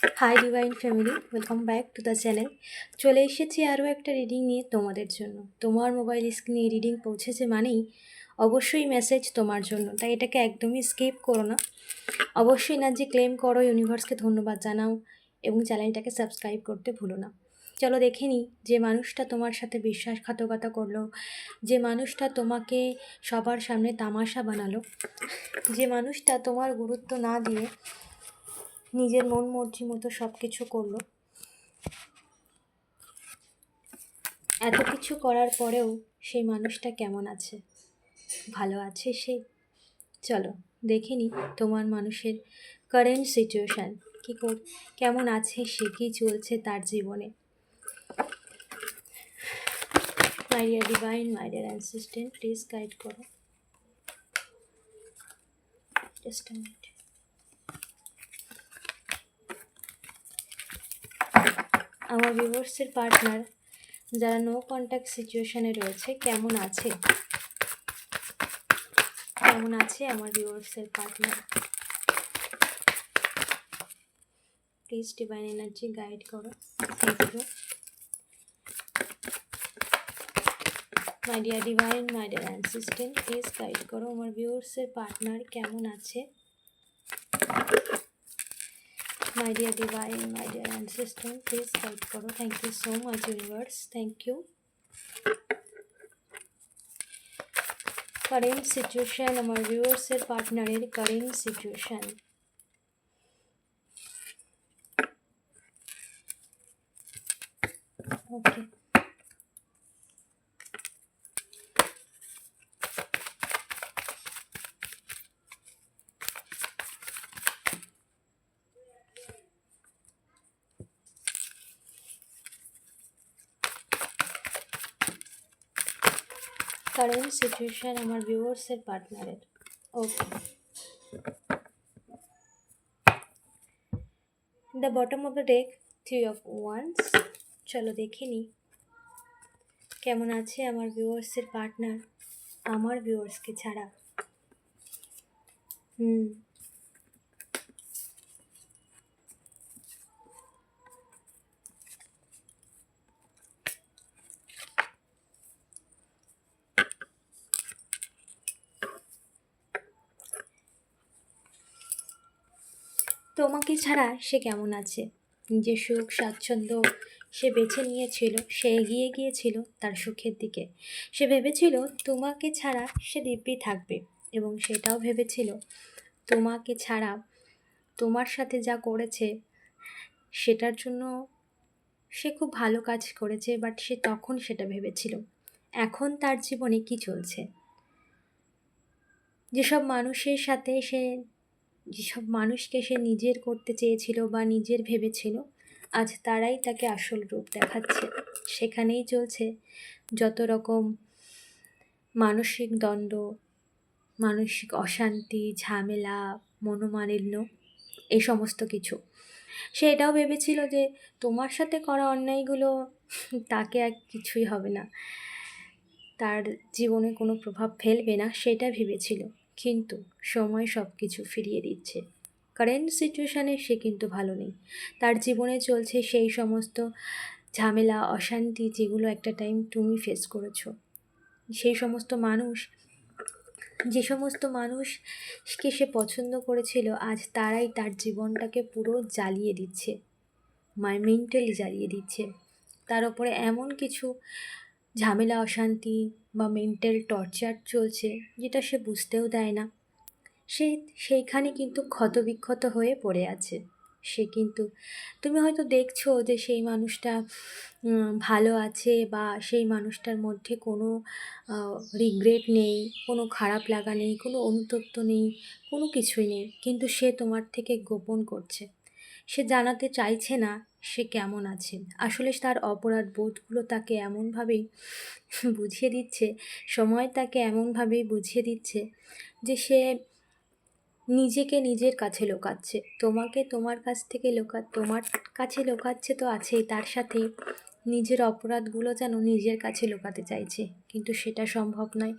Hi divine family welcome back to the channel চলে এসেছি আরও একটা রিডিং নিয়ে তোমাদের জন্য। তোমার মোবাইল স্ক্রিনে রিডিং পৌঁছেছে মানেই অবশ্যই মেসেজ তোমার জন্য। তাই এটাকে একদমই স্কিপ করো না। অবশ্যই না যে ক্লেম করো ইউনিভার্সকে ধন্যবাদ জানাও এবং চ্যানেলটাকে সাবস্ক্রাইব করতে ভুলো না। চলো দেখে নিই যে মানুষটা তোমার সাথে বিশ্বাসঘাতকতা করল, যে মানুষটা তোমাকে সবার সামনে তামাশা বানালো, যে মানুষটা তোমার গুরুত্ব না দিয়ে নিজের মন মর্জি মতো সব কিছু করল। এত কিছু করার পরেও সেই মানুষটা কেমন আছে? ভালো আছে সে? চলো, দেখে নি তোমার মানুষের কারেন্ট সিচুয়েশান কী কর, কেমন আছে সে, কী চলছে তার জীবনে? My dear divine my dear assistant please guide করো। জাস্ট আমার ভিউয়ার্সের পার্টনার যারা নো কন্ট্যাক্ট সিচুয়েশানে রয়েছে, কেমন আছে? কেমন আছে আমার ভিউয়ার্সের partner please divine energy guide করো। Thank you my dear divine my dear assistant please guide করো। আমার ভিউয়ার্সের পার্টনার কেমন আছে? my dear divine my dear ancestor please guide করো thank you so much universe thank you current situation আমার ভিউয়ার্সের পার্টনারের কারেন্ট সিচুয়েশন ওকে Current situation আমার ভিউয়ার্সের পার্টনারের okay the bottom of the deck three of wands চলো দেখে নিই কেমন আছে আমার ভিউয়ার্সের পার্টনার আমার ভিউয়ার্সকে ছাড়া। হুম। তোমাকে ছাড়া সে কেমন আছে? নিজের সুখ, স্বাচ্ছন্দ্য সে বেছে নিয়েছিল, সে এগিয়ে গিয়েছিল তার সুখের দিকে। সে ভেবেছিল তোমাকে ছাড়া সে দিব্যি থাকবে এবং সেটাও ভেবেছিল তোমাকে ছাড়া তোমার সাথে যা করেছে সেটার জন্য সে খুব ভালো কাজ করেছে বাট সে তখন সেটা ভেবেছিল। এখন তার জীবনে কি চলছে? যেসব মানুষের সাথে সে যেসব মানুষকে সে নিজের করতে চেয়েছিল বা নিজের ভেবেছিল, আজ তারাই তাকে আসল রূপ দেখাচ্ছে। সেখানেই চলছে যত রকম মানসিক দ্বন্দ্ব, মানসিক অশান্তি, ঝামেলা, মনোমালিন্য এই সমস্ত কিছু। সে এটাও ভেবেছিল যে তোমার সাথে করা অন্যায়গুলো তাকে আর কিছুই হবে না। তার জীবনে কোনো প্রভাব ফেলবে না, সেটা ভেবেছিল। কিন্তু সময় সব কিছু ফিরিয়ে দিচ্ছে। কারেন্ট সিচুয়েশানে সে কিন্তু ভালো নেই। তার জীবনে চলছে সেই সমস্ত ঝামেলা, অশান্তি যেগুলো একটা টাইম তুমি ফেস করেছ। সেই সমস্ত মানুষ, যে সমস্ত মানুষকে সে পছন্দ করেছিল, আজ তারাই তার জীবনটাকে পুরো জ্বালিয়ে দিচ্ছে। মাই মেন্টালি জ্বালিয়ে দিচ্ছে। তার উপরে এমন কিছু ঝামেলা, অশান্তি বা মেন্টাল টর্চার চলছে যেটা সে বুঝতেও দেয় না। সে সেইখানে কিন্তু ক্ষতবিক্ষত হয়ে পড়ে আছে। সে কিন্তু, তুমি হয়তো দেখছ যে সেই মানুষটা ভালো আছে বা সেই মানুষটার মধ্যে কোনো রিগ্রেট নেই, কোনো খারাপ লাগা নেই, কোনো অনুতপ্ত নেই, কোনো কিছুই নেই। কিন্তু সে তোমার থেকে গোপন করছে। সে জানাতে চাইছে না সে কেমন আছে? আসলে তার অপরাধ বোধগুলো তাকে এমনভাবেই বুঝিয়ে দিচ্ছে, সময় তাকে এমনভাবেই বুঝিয়ে দিচ্ছে যে সে নিজেকে নিজের কাছে লোকাচ্ছে। তোমাকে তোমার কাছ থেকে লোকা, তোমার কাছে লোকাচ্ছে তো আছেই, তার সাথে নিজের অপরাধগুলো যেন নিজের কাছে লোকাতে চাইছে। কিন্তু সেটা সম্ভব নয়।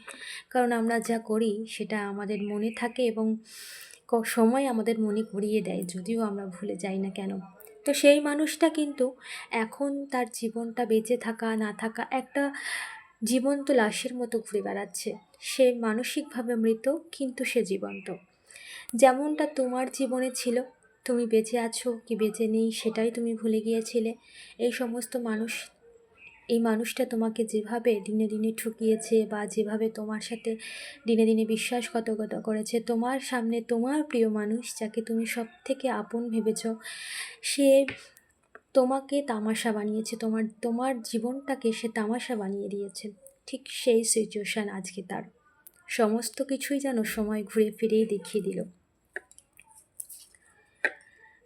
কারণ আমরা যা করি সেটা আমাদের মনে থাকে এবং সময় আমাদের মনে করিয়ে দেয়, যদিও আমরা ভুলে যাই না কেন। তো সেই মানুষটা কিন্তু এখন তার জীবনটা বেঁচে থাকা, না থাকা একটা জীবন্ত লাশের মতো ঘুরে বেড়াচ্ছে। সে মানসিকভাবে মৃত, কিন্তু সে জীবন্ত। যেমনটা তোমার জীবনে ছিল, তুমি বেঁচে আছো কি বেঁচে নেই সেটাই তুমি ভুলে গিয়েছিলে। এই সমস্ত মানুষ এই মানুষটা তোমাকে যেভাবে দিনে দিনে ঠকিয়েছে বা যেভাবে তোমার সাথে দিনে দিনে বিশ্বাসঘাতকতা করেছে, তোমার সামনে তোমার প্রিয় মানুষ যাকে তুমি সব থেকে আপন ভেবেছ, সে তোমাকে তামাশা বানিয়েছে, তোমার তোমার জীবনটাকে সে তামাশা বানিয়ে দিয়েছে। ঠিক সেই সিচুয়েশান আজকে তার। সমস্ত কিছুই যেন সময় ঘুরে ফিরেই দেখিয়ে দিল।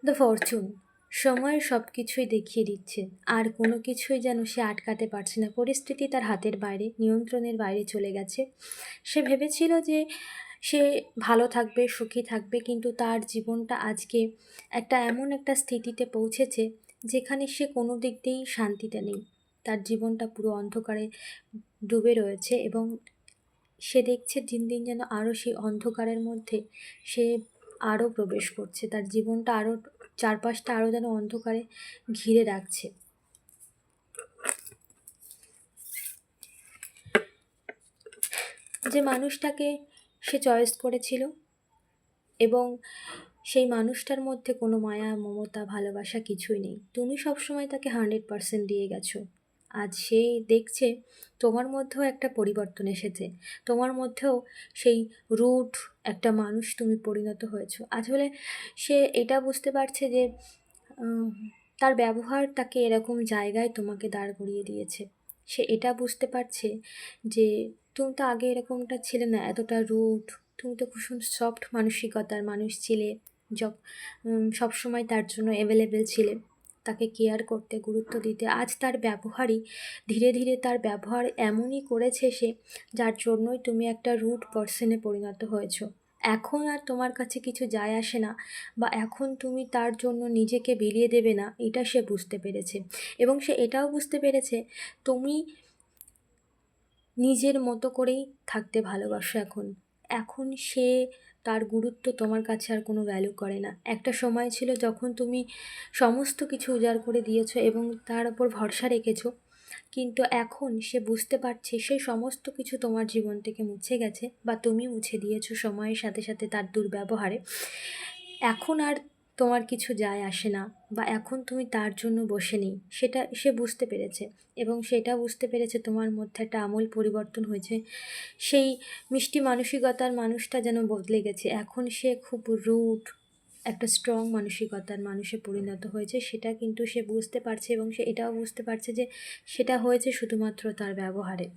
দ্য ফরচুন সময় সব কিছুই দেখিয়ে দিচ্ছে। আর কোনো কিছুই যেন সে আটকাতে পারছে না। পরিস্থিতি তার হাতের বাইরে, নিয়ন্ত্রণের বাইরে চলে গেছে। সে ভেবেছিল যে সে ভালো থাকবে, সুখী থাকবে, কিন্তু তার জীবনটা আজকে একটা এমন একটা স্থিতিতে পৌঁছেছে, যেখানে সে কোনো দিক দিয়েই শান্তিতে নেই। তার জীবনটা পুরো অন্ধকারে ডুবে রয়েছে এবং সে দেখছে দিন দিন যেন আরও সেই অন্ধকারের মধ্যে সে আরও প্রবেশ করছে। তার জীবনটা আরও চারপাশটা আরও যেন অন্ধকারে ঘিরে রাখছে। যে মানুষটাকে সে চয়েস করেছিল এবং সেই মানুষটার মধ্যে কোনো মায়া, মমতা, ভালোবাসা কিছুই নেই। তুমি সবসময় তাকে হান্ড্রেড পারসেন্ট দিয়ে গেছো। আজ সে দেখছে তোমার মধ্যেও একটা পরিবর্তন এসেছে। তোমার মধ্যেও সেই রুট একটা মানুষ তুমি পরিণত হয়েছো। আসলে সে এটা বুঝতে পারছে যে তার ব্যবহার তাকে এরকম জায়গায় তোমাকে দাঁড় করিয়ে দিয়েছে। সে এটা বুঝতে পারছে যে, তুমি তো আগে এরকমটা ছিলে না, এতটা রুট। তুমি তো ভীষণ সফট মানসিকতার মানুষ ছিলে সব সময় তার জন্য অ্যাভেলেবেল ছিলে। তাকে কেয়ার করতে, গুরুত্ব দিতে, আজ তার ব্যবহারই ধীরে ধীরে তার ব্যবহার এমনই করেছে সে, যার জন্যই তুমি একটা রুট পার্সনে পরিণত হয়েছ। এখন আর তোমার কাছে কিছু যায় আসে না বা এখন তুমি তার জন্য নিজেকে বিলিয়ে দেবে না, এটা সে বুঝতে পেরেছে। এবং সে এটাও বুঝতে পেরেছে, তুমি নিজের মতো করেই থাকতে ভালোবাসো এখন। এখন সে তার গুরুত্ব তোমার কাছে আর কোনো ভ্যালু করে না। একটা সময় ছিল যখন তুমি সমস্ত কিছু উজাড় করে দিয়েছ এবং তার ওপর ভরসা রেখেছো, কিন্তু এখন সে বুঝতে পারছে সেই সমস্ত কিছু তোমার জীবন থেকে মুছে গেছে বা তুমি মুছে দিয়েছ সময়ের সাথে সাথে তার দুর্ব্যবহারে। এখন আর তোমার কিছু যায় আসে না বা এখন তুমি তার জন্য বসে নেই, সেটা সে বুঝতে পেরেছে। এবং সেটা বুঝতে পেরেছে তোমার মধ্যে একটা আমূল পরিবর্তন হয়েছে। সেই মিষ্টি মানসিকতার মানুষটা যেন বদলে গেছে। এখন সে খুব রুট একটা স্ট্রং মানসিকতার মানুষে পরিণত হয়েছে। সেটা কিন্তু সে বুঝতে পারছে এবং সে এটাও বুঝতে পারছে যে সেটা হয়েছে শুধুমাত্র তার ব্যবহারে।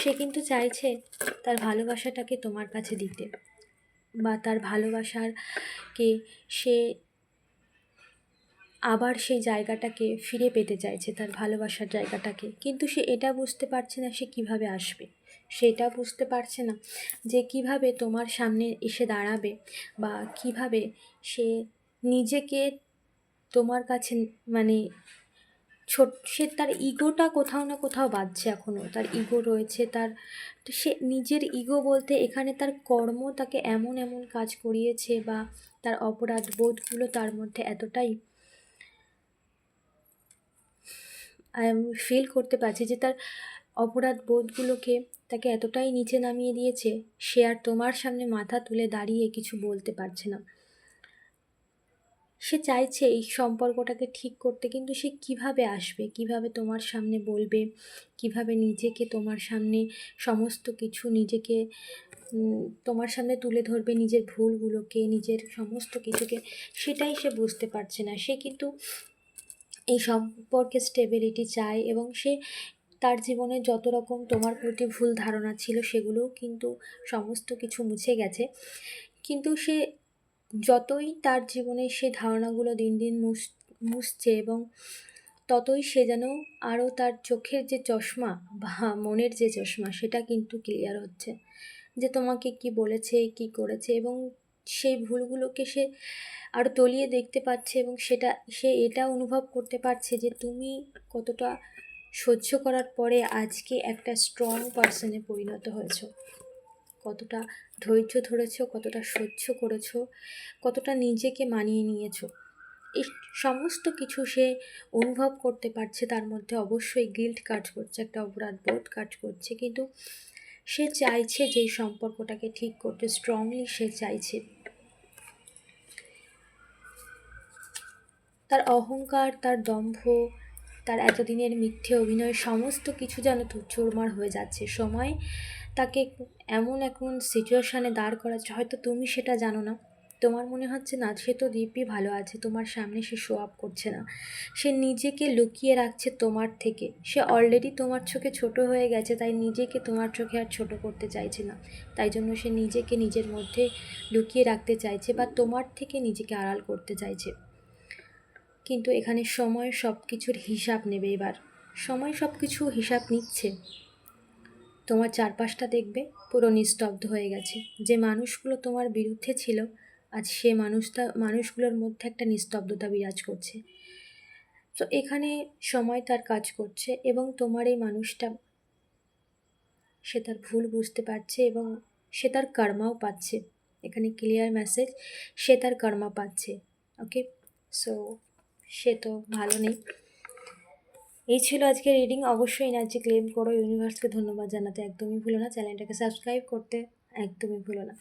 সে কিন্তু চাইছে তার ভালোবাসাটাকে তোমার কাছে দিতে বা তার ভালোবাসারকে সে আবার সেই জায়গাটাকে ফিরে পেতে চাইছে, তার ভালোবাসার জায়গাটাকে। কিন্তু সে এটা বুঝতে পারছে না সে কীভাবে আসবে। সেটা বুঝতে পারছে না যে কীভাবে তোমার সামনে এসে দাঁড়াবে বা কীভাবে সে নিজেকে তোমার কাছে মানে ছোট, সে তার ইগোটা কোথাও না কোথাও বাজছে এখনও তার ইগো রয়েছে, তার, সে নিজের ইগো বলতে এখানে তার কর্ম তাকে এমন এমন কাজ করিয়েছে বা তার অপরাধ বোধগুলো তার মধ্যে এতটাই ফিল করতে পারছি যে তার অপরাধ বোধগুলোকে তাকে এতটাই নিচে নামিয়ে দিয়েছে, সে আর তোমার সামনে মাথা তুলে দাঁড়িয়ে কিছু বলতে পারছে না। সে চাইছে এই সম্পর্কটাকে ঠিক করতে, কিন্তু সে কীভাবে আসবে? কীভাবে তোমার সামনে বলবে? কীভাবে নিজেকে তোমার সামনে সমস্ত কিছু নিজেকে তোমার সামনে তুলে ধরবে নিজের ভুলগুলোকে, নিজের সমস্ত কিছুকে? সেটাই সে বুঝতে পারছে না। সে কিন্তু এই সম্পর্কে স্টেবিলিটি চায় এবং সে তার জীবনে যত রকম তোমার প্রতি ভুল ধারণা ছিল, সেগুলোও কিন্তু সমস্ত কিছু মুছে গেছে। কিন্তু সে যতই তার জীবনে সে ধারণাগুলো দিন দিন মুছ, মুছছে এবং ততই সে যেন আরও তার চোখের যে চশমা বা মনের যে চশমা, সেটা কিন্তু ক্লিয়ার হচ্ছে। যে তোমাকে কি বলেছে, কি করেছে এবং সেই ভুলগুলোকে সে আরও তলিয়ে দেখতে পাচ্ছে এবং সেটা, সে এটা অনুভব করতে পারছে যে তুমি কতটা সহ্য করার পরে আজকে একটা স্ট্রং পার্সনে পরিণত হয়েছ। কতটা ধৈর্য ধরেছো, কতটা সহ্য করেছ, কতটা নিজেকে মানিয়ে নিয়েছো, এই সমস্ত কিছু সে অনুভব করতে পারছে। তার মধ্যে অবশ্যই গিল্ট কাজ করছে, একটা অপরাধ বোধ কাজ করছে। কিন্তু সে চাইছে যে সম্পর্কটাকে ঠিক করতে স্ট্রংলি সে চাইছে। তার অহংকার, তার দম্ভ তার এতদিনের মিথ্যে অভিনয় সমস্ত কিছু যেন চোরমার হয়ে যাচ্ছে। সময় তাকে এমন এখন সিচুয়েশানে দাঁড় করাচ্ছে, হয়তো তুমি সেটা জানো না। তোমার মনে হচ্ছে, না, সে তো দিব্যি ভালো আছে, তোমার সামনে সে শো আপ করছে না। সে নিজেকে লুকিয়ে রাখছে তোমার থেকে। সে অলরেডি তোমার চোখে ছোট হয়ে গেছে, তাই নিজেকে তোমার চোখে আর ছোট করতে চাইছে না। তাই জন্য সে নিজেকে নিজের মধ্যে লুকিয়ে রাখতে চাইছে বা তোমার থেকে নিজেকে আড়াল করতে চাইছে। কিন্তু এখানে সময় সব কিছুর হিসাব নেবে এবার। সময় সব কিছু হিসাব নিচ্ছে। তোমার চারপাশটা দেখবে, পুরো নিস্তব্ধ হয়ে গেছে। যে মানুষগুলো তোমার বিরুদ্ধে ছিল, আজ সে মানুষটা, মানুষগুলোর মধ্যে একটা নিস্তব্ধতা বিরাজ করছে। তো এখানে সময় তার কাজ করছে এবং তোমার এই মানুষটা, সে তার ভুল বুঝতে পারছে এবং সে তার কর্মাও পাচ্ছে। এখানে ক্লিয়ার মেসেজ সে তার কর্মা পাচ্ছে। ওকে সো সে তো ভালো নেই। এই ছিল আজকে রিডিং অবশ্যই এনার্জি ক্লেম করো। ইউনিভার্সকে ধন্যবাদ জানাতে একদমই ভুলো না। চ্যানেলটাকে সাবস্ক্রাইব করতে একদমই ভুলো না।